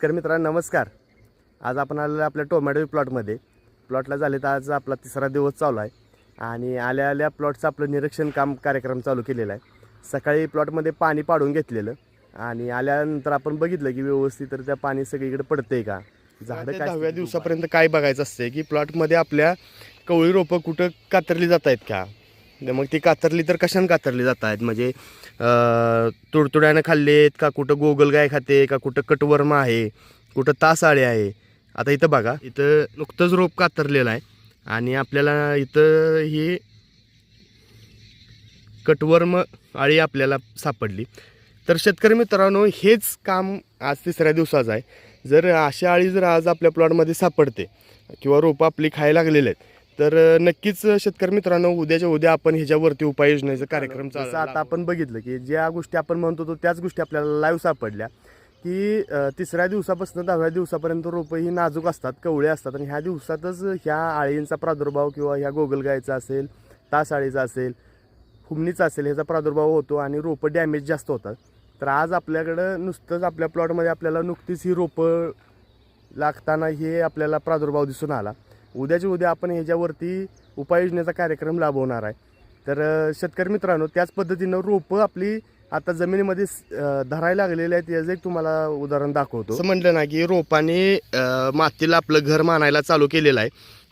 तर मित्रांनो नमस्कार. आज आपण आलेलो आपल्या टोमॅटो प्लॉटमध्ये. प्लॉटला झाले तर आज आपला तिसरा दिवस चालू आहे. आणि आल्या आल्या प्लॉटचं आपलं निरीक्षण काम कार्यक्रम चालू केलेला आहे. सकाळी प्लॉटमध्ये पाणी पाडून घेतलेलं. आणि आल्यानंतर आपण बघितलं की व्यवस्थित तर त्या पाणी सगळीकडे पडतंय का? झाडं काय दहाव्या दिवसापर्यंत काय बघायचं असते की प्लॉटमध्ये आपल्या कवळी रोपं कुठं कातरली जात आहेत का? मग ती कातरली तर कशाने कातरली जात आहेत म्हणजे तुडतुड्यानं खाल्लेत का कुठं गोगलगाय खाते का कुठं कटवर्म आहे कुठं तासाळे आहे? आता इथं बघा इथं नुकतंच रोप कातरलेलं आहे आणि आपल्याला इथं ही कटवर्म आळी आपल्याला सापडली. तर शेतकरी मित्रांनो हेच काम आज तिसऱ्या दिवसाचं आहे. जर अशा आळी जर आज आपल्या प्लॉटमध्ये सापडते किंवा रोपं आपली खायला लागलेले आहेत तर नक्कीच शेतकरी मित्रांनो उद्याच्या उद्या आपण ह्याच्यावरती उपाययोजनेचा कार्यक्रम जसं आता आपण बघितलं की ज्या गोष्टी आपण म्हणतो तो त्याच गोष्टी आपल्याला लाईव्ह सापडल्या की तिसऱ्या दिवसापासून दहाव्या दिवसापर्यंत रोपं ही नाजूक असतात कवळे असतात आणि ह्या दिवसातच ह्या आळींचा प्रादुर्भाव किंवा ह्या गोगलगायचा असेल तास आळीचा असेल हुमणीचा असेल ह्याचा प्रादुर्भाव होतो आणि रोपं डॅमेज जास्त होतात. तर आज आपल्याकडं नुसतंच आपल्या प्लॉटमध्ये आपल्याला नुकतीच ही रोपं लागताना हे आपल्याला प्रादुर्भाव दिसून आला. उद्याच्या उद्या आपण ह्याच्यावरती उपाययोजनेचा कार्यक्रम राबवणार आहे. तर शेतकरी मित्रांनो त्याच पद्धतीनं रोपं आपली आता जमिनीमध्ये धरायला लागलेले आहेत याचं एक तुम्हाला उदाहरण दाखवतो. असं म्हटलं ना की रोपाने मातीला आपलं घर मानायला चालू केलेलं आहे.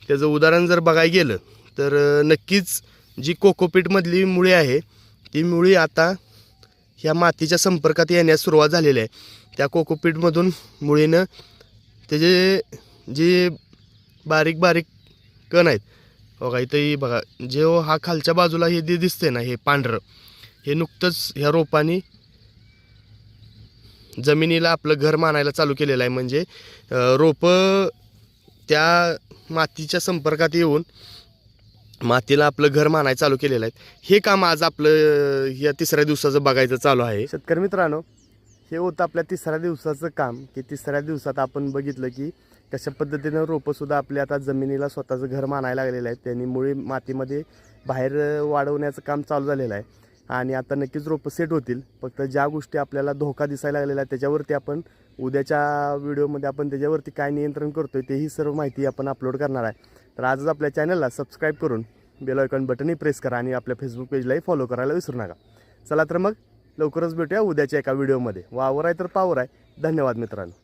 त्याचं उदाहरण जर बघायला गेलं तर नक्कीच जी कोकोपीटमधली मुळी आहे ती मुळी आता ह्या मातीच्या संपर्कात येण्यास सुरुवात झालेली आहे. त्या कोकोपीटमधून मुळीनं त्याचे जे बारीक बारीक कण आहेत. बघा इथंही बघा जे हो हा खालच्या बाजूला हे जे दिसते ना हे पांढरं हे नुकतंच ह्या रोपानी जमिनीला आपलं घर मानायला चालू केलेलं आहे. म्हणजे रोपं त्या मातीच्या संपर्कात येऊन मातीला आपलं घर मानायला चालू केलेलं आहे हे काम आज आपलं या तिसऱ्या दिवसाचं बघायचं चालू आहे. शेतकरी मित्रांनो हे होतं आपल्या तिसऱ्या दिवसाचं काम की तिसऱ्या दिवसात आपण बघितलं की कशा पद्धतीनं रोपंसुद्धा आपल्या आता जमिनीला स्वतःचं घर मानायला लागलेलं आहे. त्यांनी मुळे मातीमध्ये बाहेर वाढवण्याचं काम चालू झालेलं आहे. आणि आता नक्कीच रोपं सेट होतील. फक्त ज्या गोष्टी आपल्याला धोका दिसायला लागलेला आहे त्याच्यावरती आपण उद्याच्या व्हिडिओमध्ये आपण त्याच्यावरती काय नियंत्रण करतो आहे तेही सर्व माहिती आपण अपलोड करणार आहे. तर आजच आपल्या चॅनलला सबस्क्राईब करून बेल आयकॉन बटनही प्रेस करा आणि आपल्या फेसबुक पेजलाही फॉलो करायला विसरू नका. चला तर मग लवकरच भेटूया उद्याच्या एका व्हिडिओमध्ये. वावर आहे तर पावर आहे. धन्यवाद मित्रांनो.